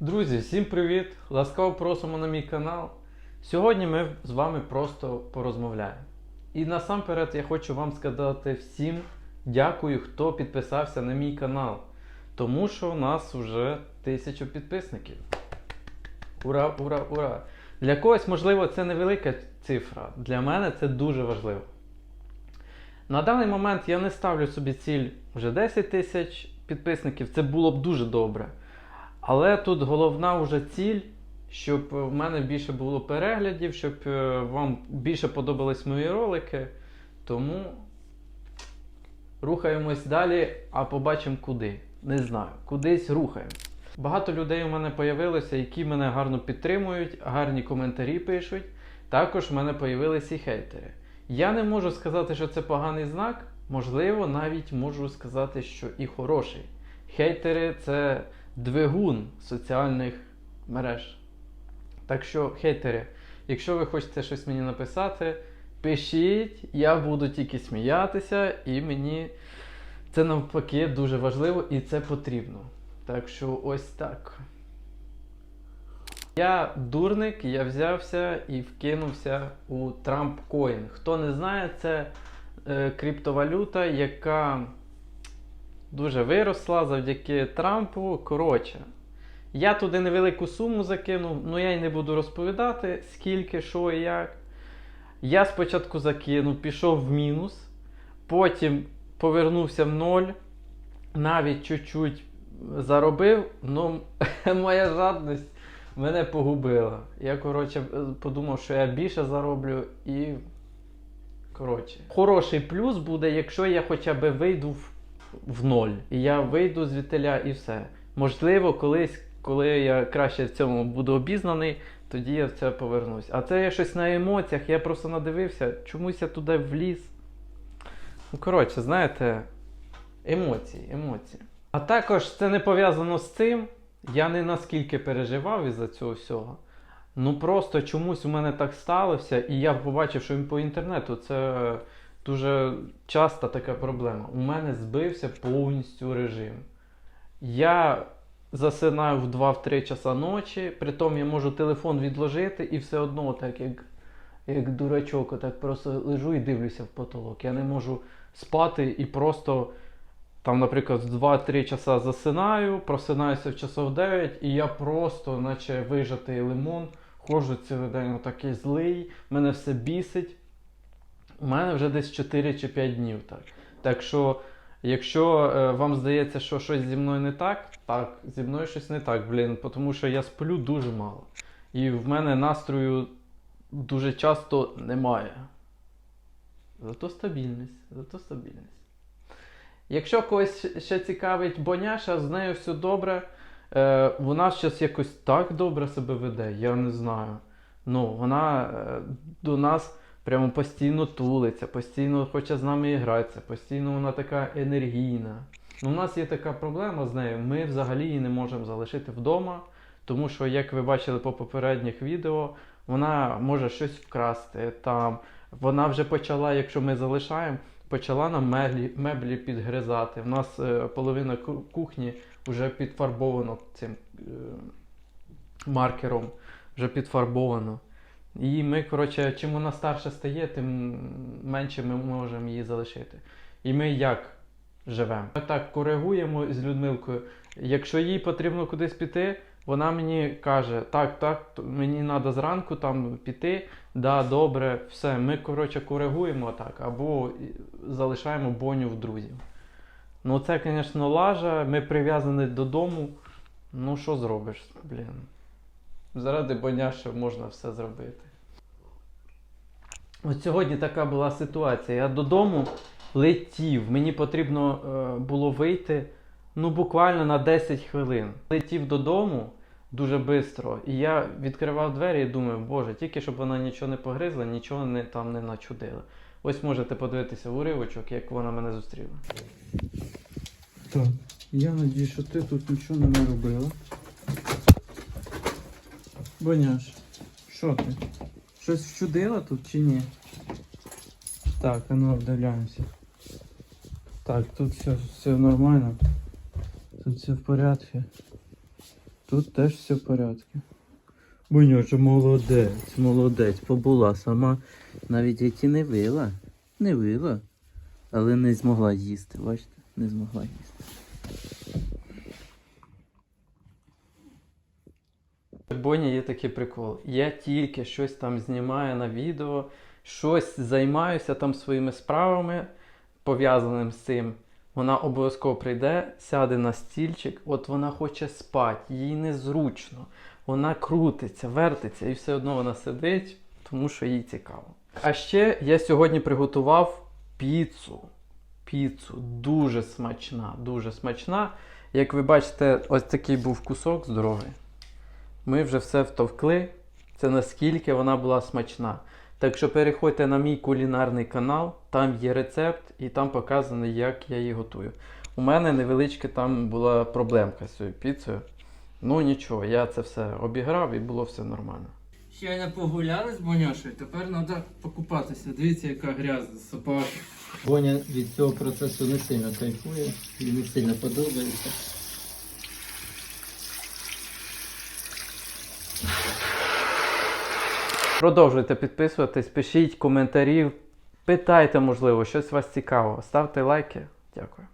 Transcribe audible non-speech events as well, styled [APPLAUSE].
Друзі, всім привіт! Ласкаво просимо на мій канал. Сьогодні ми з вами просто порозмовляємо. І насамперед я хочу вам сказати всім дякую, хто підписався на мій канал. Тому що у нас вже тисячу підписників. Ура, ура, ура! Для когось, можливо, це невелика цифра. Для мене це дуже важливо. На даний момент я не ставлю собі ціль вже 10 тисяч підписників. Це було б дуже добре. Але тут головна вже ціль, щоб в мене більше було переглядів, щоб е, вам більше подобались мої ролики. Тому рухаємось далі, а побачимо куди. Не знаю, кудись рухаємось. Багато людей у мене появилося, які мене гарно підтримують, гарні коментарі пишуть. Також в мене появилися і хейтери. Я не можу сказати, що це поганий знак. Можливо, навіть можу сказати, що і хороший. Хейтери це двигун соціальних мереж. Так що, хейтери, якщо ви хочете щось мені написати, пишіть, я буду тільки сміятися, і мені це навпаки дуже важливо і це потрібно. Так що ось так. Я дурник, я взявся і вкинувся у Coin. Хто не знає, це е, криптовалюта, яка дуже виросла завдяки Трампу. Коротше, я туди невелику суму закинув, ну я й не буду розповідати, скільки, що і як. Я спочатку закинув, пішов в мінус, потім повернувся в ноль, навіть чуть-чуть заробив, ну [LAUGHS] моя жадність мене погубила. Я, коротше, подумав, що я більше зароблю і. Коротше, хороший плюс буде, якщо я хоча б вийду в, в ноль. І я вийду звідтиля і все. Можливо, колись, коли я краще в цьому буду обізнаний, тоді я в це повернусь. А це я щось на емоціях, я просто надивився, чомусь я туди вліз. Ну, коротше, знаєте, емоції, емоції. А також це не пов'язано з цим. Я не наскільки переживав із-за цього всього. Ну просто чомусь у мене так сталося, і я побачив, що по інтернету це дуже часта така проблема. У мене збився повністю режим. Я засинаю в 2-3 часа ночі, притом я можу телефон відложити і все одно, так як, як дурачок, так просто лежу і дивлюся в потолок. Я не можу спати і просто. Там, наприклад, в 2-3 часа засинаю, просинаюся в часов 9, і я просто, наче вижатий лимон, ходжу цілий день такий злий, мене все бісить. У мене вже десь 4 чи 5 днів так. Так що, якщо е, вам здається, що щось зі мною не так, так, зі мною щось не так, блін, тому що я сплю дуже мало. І в мене настрою дуже часто немає. Зато стабільність, зато стабільність. Якщо когось ще цікавить Боняша, з нею все добре. Е, вона зараз якось так добре себе веде, я не знаю. Ну, вона е, до нас прямо постійно тулиться, постійно хоче з нами гратися, постійно вона така енергійна. Ну, у нас є така проблема з нею. Ми взагалі її не можемо залишити вдома, тому що, як ви бачили по попередніх відео, вона може щось вкрасти там. Вона вже почала, якщо ми залишаємо почала нам меблі, меблі підгризати. У нас е, половина кухні вже підфарбовано цим е, маркером, вже підфарбовано. І ми, коротше, чим вона старше стає, тим менше ми можемо її залишити. І ми як живемо? Ми так коригуємо з Людмилкою. Якщо їй потрібно кудись піти, вона мені каже: так, так, мені треба зранку там піти, да, добре, все. Ми, коротше, коригуємо так, або залишаємо боню в друзів. Ну, це, звісно, лажа, ми прив'язані додому. Ну, що зробиш, блін. Заради боняша можна все зробити. От сьогодні така була ситуація. Я додому летів. Мені потрібно е, було вийти ну, буквально на 10 хвилин. Летів додому дуже швидко. І я відкривав двері і думаю, боже, тільки щоб вона нічого не погризла, нічого не, там не начудила. Ось можете подивитися в уривочок, як вона мене зустріла. Так, я надію, що ти тут нічого не наробила. Боняш, що ти? Щось вчудила тут чи ні? Так, а ну обдивляємося. Так, тут все, все нормально. Тут все в порядку. Тут теж все в порядку. Буньоча, молодець, молодець, побула сама. Навіть які не вила. Не вила. Але не змогла їсти, бачите? Не змогла їсти. Боні є такий прикол. Я тільки щось там знімаю на відео, щось займаюся там своїми справами, пов'язаним з цим. Вона обов'язково прийде, сяде на стільчик, от вона хоче спати, їй незручно. Вона крутиться, вертиться і все одно вона сидить, тому що їй цікаво. А ще я сьогодні приготував піцу. Піцу дуже смачна, дуже смачна. Як ви бачите, ось такий був кусок здоровий. Ми вже все втовкли. Це наскільки вона була смачна. Так що переходьте на мій кулінарний канал, там є рецепт і там показано, як я її готую. У мене невеличка там була проблемка з цією піцею. Ну нічого, я це все обіграв і було все нормально. Щойно погуляли з Боняшою, тепер треба покупатися. Дивіться, яка грязна собака. Боня від цього процесу не сильно кайфує, їй не сильно подобається. Продовжуйте підписуватись, пишіть коментарі, питайте, можливо, щось вас цікаво. Ставте лайки. Дякую.